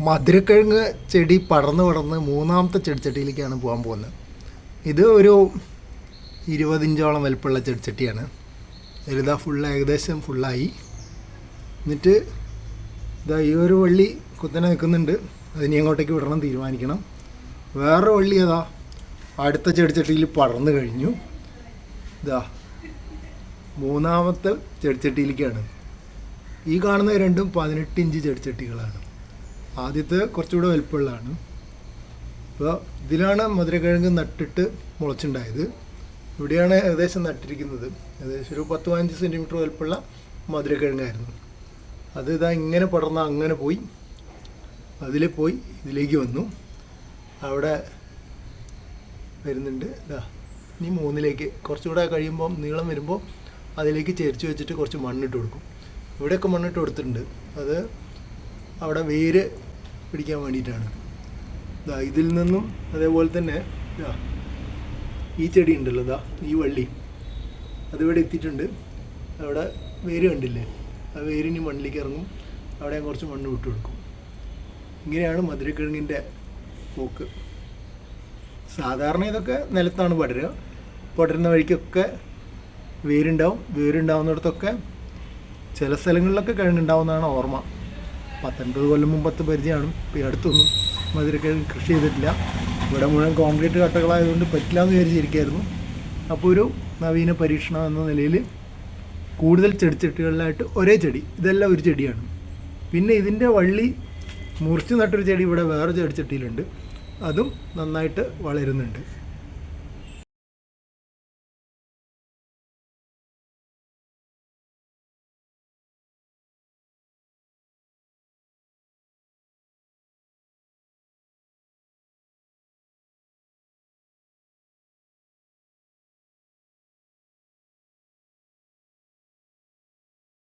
മധുരക്കിഴങ്ങ് ചെടി പടർന്ന് പടർന്ന് മൂന്നാമത്തെ ചെടിച്ചട്ടിയിലേക്കാണ് പോകാൻ പോകുന്നത്. ഇത് ഒരു ഇരുപതിഞ്ചോളം വലിപ്പമുള്ള ചെടിച്ചട്ടിയാണ്. ഇതിലിതാ ഫുൾ ഏകദേശം ഫുള്ളായി എന്നിട്ട് ഇതാ ഈ ഒരു വള്ളി കുത്തനെ നിൽക്കുന്നുണ്ട്. അതിനെ അങ്ങോട്ടേക്ക് വിടണം തീരുമാനിക്കണം. വേറെ വള്ളി അതാ അടുത്ത ചെടിച്ചട്ടിയിൽ പടർന്നു കഴിഞ്ഞു. ഇതാ മൂന്നാമത്തെ ചെടിച്ചട്ടിയിലേക്കാണ്. ഈ കാണുന്ന രണ്ടും പതിനെട്ട് ഇഞ്ച് ചെടിച്ചട്ടികളാണ്. ആദ്യത്തെ കുറച്ചുകൂടെ വലുപ്പമുള്ളതാണ്. അപ്പോൾ ഇതിലാണ് മധുരക്കിഴങ്ങ് നട്ടിട്ട് മുളച്ചുണ്ടായത്. ഇവിടെയാണ് ഏകദേശം നട്ടിരിക്കുന്നത്. ഏകദേശം ഒരു പത്ത് പതിനഞ്ച് സെന്റിമീറ്റർ വലുപ്പമുള്ള മധുരക്കിഴങ്ങായിരുന്നു അത് ഇതാ ഇങ്ങനെ പടർന്ന് അങ്ങനെ പോയി. അതിൽ പോയി ഇതിലേക്ക് വന്നു. അവിടെ വരുന്നുണ്ട്. ഇതാ ഇനി മൂന്നിലേക്ക്. കുറച്ചുകൂടെ കഴിയുമ്പോൾ നീളം വരുമ്പോൾ അതിലേക്ക് ചേർച്ച് വെച്ചിട്ട് കുറച്ച് മണ്ണിട്ട് കൊടുക്കും. ഇവിടെയൊക്കെ മണ്ണിട്ട് കൊടുത്തിട്ടുണ്ട്. അത് അവിടെ വേര് പിടിക്കാൻ വേണ്ടിയിട്ടാണ്. ഇതാ ഇതിൽ നിന്നും അതേപോലെ തന്നെ ഇതാ ഈ ചെടി ഉണ്ടല്ലോ ഇതാ ഈ വള്ളി. അതിവിടെ എത്തിയിട്ടുണ്ട്. അവിടെ വേര് കണ്ടില്ലേ? ആ വേരിനി മണ്ണിലേക്ക് ഇറങ്ങും. അവിടെ ഞാൻ കുറച്ച് മണ്ണ് വിട്ടു കൊടുക്കും. ഇങ്ങനെയാണ് മധുരക്കിഴങ്ങിന്റെ പോക്ക്. സാധാരണ ഇതൊക്കെ നിലത്താണ് പടരുക. പടരുന്ന വഴിക്കൊക്കെ വേരുണ്ടാവും. വേരുണ്ടാവുന്നിടത്തൊക്കെ ചില സ്ഥലങ്ങളിലൊക്കെ കിഴങ്ങുണ്ടാവുന്നതാണ് ഓർമ്മ. പത്തൊൻപത് കൊല്ലം മുമ്പത്തെ പരിചയമാണ്. ഇപ്പോൾ ഈ അടുത്തൊന്നും മധുരക്കിഴങ്ങ് കൃഷി ചെയ്തിട്ടില്ല. ഇവിടെ മുഴുവൻ കോൺക്രീറ്റ് കട്ടകളായതുകൊണ്ട് പറ്റില്ല എന്ന് വിചാരിച്ചിരിക്കുകയായിരുന്നു അപ്പോൾ ഒരു നവീന പരീക്ഷണം എന്ന നിലയിൽ കൂടുതൽ ചെടിച്ചട്ടികളിലായിട്ട് ഒരേ ചെടി ഇതെല്ലാം ഒരു ചെടിയാണ്. പിന്നെ ഇതിന്റെ വള്ളി മുറിച്ച് നട്ടൊരു ചെടി ഇവിടെ വേറെ ചെടിച്ചട്ടിയിലുണ്ട്. അതും നന്നായിട്ട് വളരുന്നുണ്ട്.